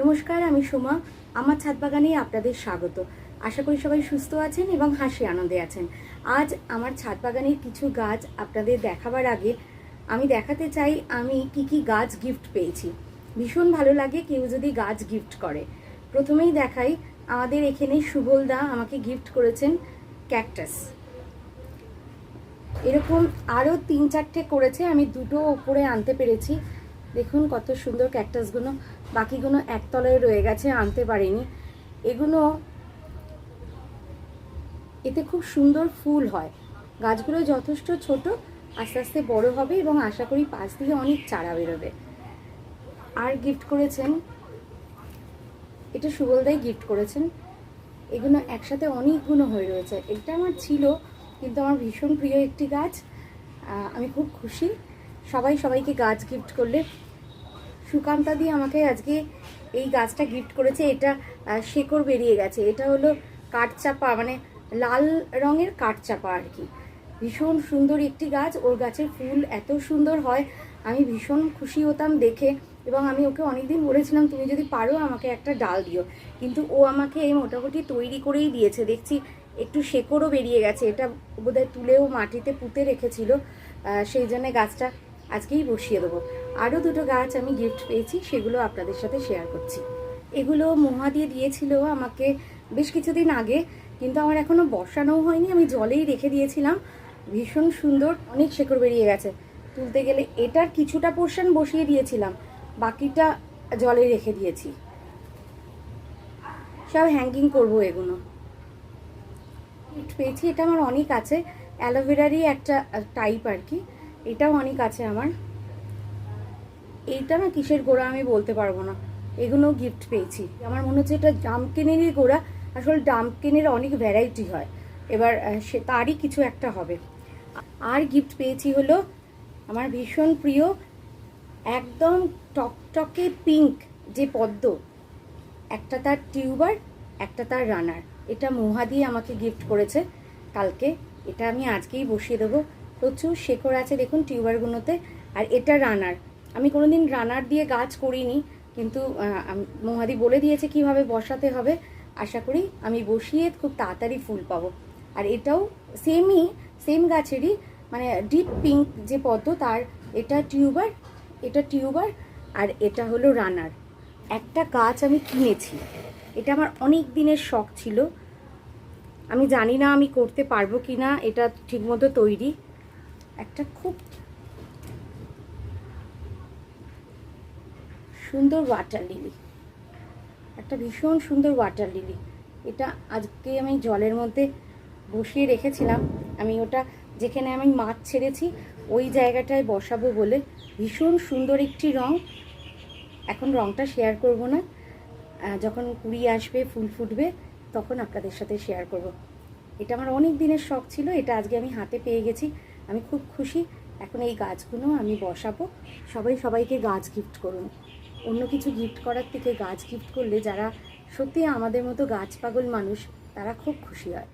নমস্কার, আমি সোমা। আমার ছাদ বাগানে আপনাদের স্বাগত। আশা করি সবাই সুস্থ আছেন এবং হাসি আনন্দে আছেন। আজ আমার ছাদ বাগানের কিছু গাছ আপনাদের দেখাবার আগে আমি দেখাতে চাই, আমি কি কি গাছ গিফট পেয়েছি। ভীষণ ভালো লাগে কেউ যদি গাছ গিফট করে। প্রথমেই দেখাই, আমাদের এখানে সুবলদা আমাকে গিফট করেছেন ক্যাকটাস এরকম আরও তিন চারটে করেছে, আমি দুটো ওপরে আনতে পেরেছি। দেখুন কত সুন্দর ক্যাকটাসগুলো। বাকিগুলো একতলায় রয়ে গেছে, আনতে পারিনি। এগুলো এতে খুব সুন্দর ফুল হয়। গাছগুলো যথেষ্ট ছোট, আস্তে আস্তে বড় হবে এবং আশা করি পাশ দিয়ে অনেক চারা বেরোবে। আর গিফট করেছেন, এটা সুবলদাই গিফট করেছেন। এগুলো একসাথে অনেকগুলো হয়ে রয়েছে। এটা আমার ছিল, কিন্তু আমার ভীষণ প্রিয় একটি গাছ। আমি খুব খুশি। সবাই সবাইকে গাছ গিফট করলে সুকান্তা দিয়ে আমাকে আজকে এই গাছটা গিফট করেছে। এটা শেকড় বেরিয়ে গেছে। এটা হলো কাঠচাপা মানে লাল রঙের কাঠচাপা আর কি। ভীষণ সুন্দর একটি গাছ। ওর গাছের ফুল এত সুন্দর হয়। আমি ভীষণ খুশি হতাম দেখে এবং আমি ওকে অনেকদিন বলেছিলাম, তুমি যদি পারো আমাকে একটা ডাল দিও। কিন্তু ও আমাকে এই মোটামুটি তৈরি করেই দিয়েছে। দেখছি একটু শেকড়ও বেরিয়ে গেছে। এটা বোধহয় তুলেও মাটিতে পুঁতে রেখেছিল। সেই জন্য গাছটা আজকেই বসিয়ে দেবো। আরও দুটো গাছ আমি গিফট পেয়েছি, সেগুলো আপনাদের সাথে শেয়ার করছি। এগুলো মহা দিয়ে দিয়েছিল আমাকে বেশ কিছুদিন আগে, কিন্তু আমার এখনও বসানোও হয়নি, আমি জলেই রেখে দিয়েছিলাম। ভীষণ সুন্দর, অনেক শেকড় বেরিয়ে গেছে। তুলতে গেলে এটার কিছুটা পোর্শন বসিয়ে দিয়েছিলাম, বাকিটা জলে রেখে দিয়েছি। সব হ্যাঙ্গিং করব এগুলো। পেয়েছি, এটা আমার অনেক আছে। অ্যালোভেরারই একটা টাইপ আর কি। এটাও অনেক আছে আমার। এইটা না কিসের গোড়া আমি বলতে পারব না। এগুলো গিফট পেয়েছি। আমার মনে হচ্ছে এটা ডামকেনেরই গোড়া। আসলে ডাম্পকিনের অনেক ভ্যারাইটি হয়। এবার সে তারই কিছু একটা হবে। আর গিফট পেয়েছি হলো আমার ভীষণ প্রিয়, একদম টকটকে পিঙ্ক যে পদ্ম। একটা তার টিউবার একটা তার রানার এটা মহা দিয়ে আমাকে গিফট করেছে। কালকে এটা আমি আজকেই বসিয়ে দেবো। প্রচুর শেকড় আছে, দেখুন টিউবারগুলোতে, আর এটা রানার। আমি কোনোদিন রানার দিয়ে গাছ করিনি, কিন্তু মহাদি বলে দিয়েছে কীভাবে বসাতে হবে। আশা করি আমি বসিয়ে খুব তাড়াতাড়ি ফুল পাবো। আর এটাও সেমই সেম গাছেরই মানে ডিপ পিঙ্ক যে পদ্ম, তার এটা টিউবার এটা টিউবার, আর এটা হলো রানার। একটা গাছ আমি কিনেছি। এটা আমার অনেক দিনের শখ ছিল। আমি জানি না আমি করতে পারব কি না এটা ঠিকমতো তৈরি। একটা খুব সুন্দর ওয়াটার লিলি একটা ভীষণ সুন্দর ওয়াটার লিলি এটা আজকে আমি জলের মধ্যে বসিয়ে রেখেছিলাম। আমি ওটা যেখানে আমি মাছ ছেড়েছি, ওই জায়গাটায় বসাবো বলে। ভীষণ সুন্দর একটি রং। এখন রংটা শেয়ার করব না। যখন কুড়ি আসবে, ফুল ফুটবে, তখন আপনাদের সাথে শেয়ার করব। এটা আমার অনেক দিনের শখ ছিল। এটা আজকে আমি হাতে পেয়ে গেছি। আমি খুব খুশি। এখন এই গাছগুলো আমি বসাবো। সবাই সবাইকে গাছ গিফট করুন। অন্য কিছু গিফট করার থেকে গাছ গিফট করলে যারা সত্যি আমাদের মতো গাছ পাগল মানুষ, তারা খুব খুশি হয়।